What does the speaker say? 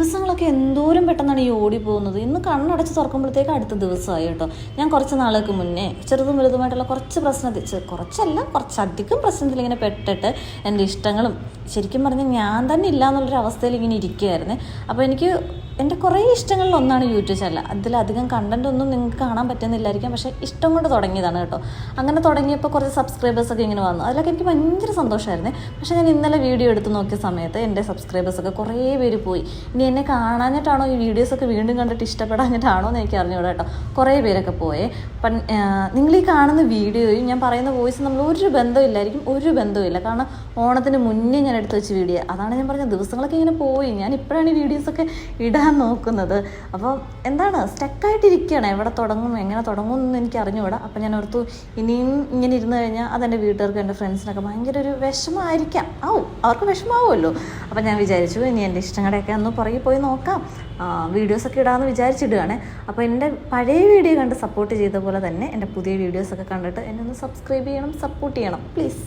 ദിവസങ്ങളൊക്കെ എന്തോരം പെട്ടെന്നാണ് ഈ ഓടി പോകുന്നത് ഇന്ന് കണ്ണടച്ച് തുറക്കുമ്പോഴത്തേക്ക് അടുത്ത ദിവസമായി കേട്ടോ. ഞാൻ കുറച്ച് നാളുകൾക്ക് മുന്നേ ചെറുതും വലുതുമായിട്ടുള്ള കുറച്ച് പ്രശ്നത്തിൽ കുറച്ചല്ല കുറച്ചധികം പ്രശ്നത്തിൽ ഇങ്ങനെ പെട്ടിട്ട് എന്റെ ഇഷ്ടങ്ങളും ശരിക്കും പറഞ്ഞാൽ ഞാൻ തന്നെ ഇല്ല എന്നുള്ളൊരു അവസ്ഥയിൽ ഇങ്ങനെ ഇരിക്കുകയായിരുന്നു അപ്പോൾ എനിക്ക് എന്റെ കുറേ ഇഷ്ടങ്ങളിൽ ഒന്നാണ് യൂട്യൂബ് ചാനൽ. അതിലധികം കണ്ടന്റ് ഒന്നും നിങ്ങൾക്ക് കാണാൻ പറ്റുന്നില്ലായിരിക്കാം. പക്ഷേ ഇഷ്ടം കൊണ്ട് തുടങ്ങിയതാണ് കേട്ടോ. അങ്ങനെ തുടങ്ങിയപ്പോൾ കുറച്ച് സബ്സ്ക്രൈബേഴ്സൊക്കെ ഇങ്ങനെ വന്നു. അതിലൊക്കെ എനിക്ക് ഭയങ്കര സന്തോഷമായിരുന്നു. പക്ഷേ ഞാൻ ഇന്നലെ വീഡിയോ എടുത്ത് നോക്കിയ സമയത്ത് എന്റെ സബ്സ്ക്രൈബേഴ്സൊക്കെ കുറേ പേര് പോയി. ഇനി എന്നെ കാണാഞ്ഞിട്ടാണോ ഈ വീഡിയോസൊക്കെ വീണ്ടും കണ്ടിട്ട് ഇഷ്ടപ്പെടാഞ്ഞിട്ടാണോ എന്ന് എനിക്ക് അറിഞ്ഞൂടാ കേട്ടോ. കുറേ പേരൊക്കെ പോയേ. പൺ നിങ്ങൾ ഈ കാണുന്ന വീഡിയോയും ഞാൻ പറയുന്ന വോയിസും നമ്മൾ ഒരു ബന്ധമില്ലായിരിക്കും ഒരു ബന്ധമില്ല കാരണം ഓണത്തിന് മുന്നേ ഞാൻ എടുത്ത് വെച്ച് വീഡിയോ അതാണ് ഞാൻ പറഞ്ഞ ദിവസങ്ങളൊക്കെ ഇങ്ങനെ പോയി. ഞാൻ ഇപ്പോഴാണ് ഈ വീഡിയോസൊക്കെ ഇടാൻ നോക്കുന്നത്. അപ്പോൾ എന്താണ്? സ്റ്റക്കായിട്ടിരിക്കുകയാണ് എവിടെ തുടങ്ങും എങ്ങനെ തുടങ്ങും എന്ന് എനിക്ക് അറിഞ്ഞുകൂടാ. അപ്പോൾ ഞാൻ ഓർത്തു ഇനിയും ഇങ്ങനെ ഇരുന്ന് കഴിഞ്ഞാൽ അതെന്റെ വീട്ടുകാർക്കും എന്റെ ഫ്രണ്ട്സിനൊക്കെ ഭയങ്കര ഒരു വിഷമമായിരിക്കാം. ആവും അവർക്ക് വിഷമാവുമല്ലോ അപ്പോൾ ഞാൻ വിചാരിച്ചു ഇനി എന്റെ ഇഷ്ടങ്ങളുടെയൊക്കെ ഒന്ന് പുറകെ പോയി നോക്കാം. വീഡിയോസൊക്കെ ഇടാമെന്ന് വിചാരിച്ചിടുകയാണ്. അപ്പോൾ എന്റെ പഴയ വീഡിയോ കണ്ട് സപ്പോർട്ട് ചെയ്ത പോലെ തന്നെ എന്റെ പുതിയ വീഡിയോസൊക്കെ കണ്ടിട്ട് എന്നെ ഒന്ന് സബ്സ്ക്രൈബ് ചെയ്യണം സപ്പോർട്ട് ചെയ്യണം പ്ലീസ്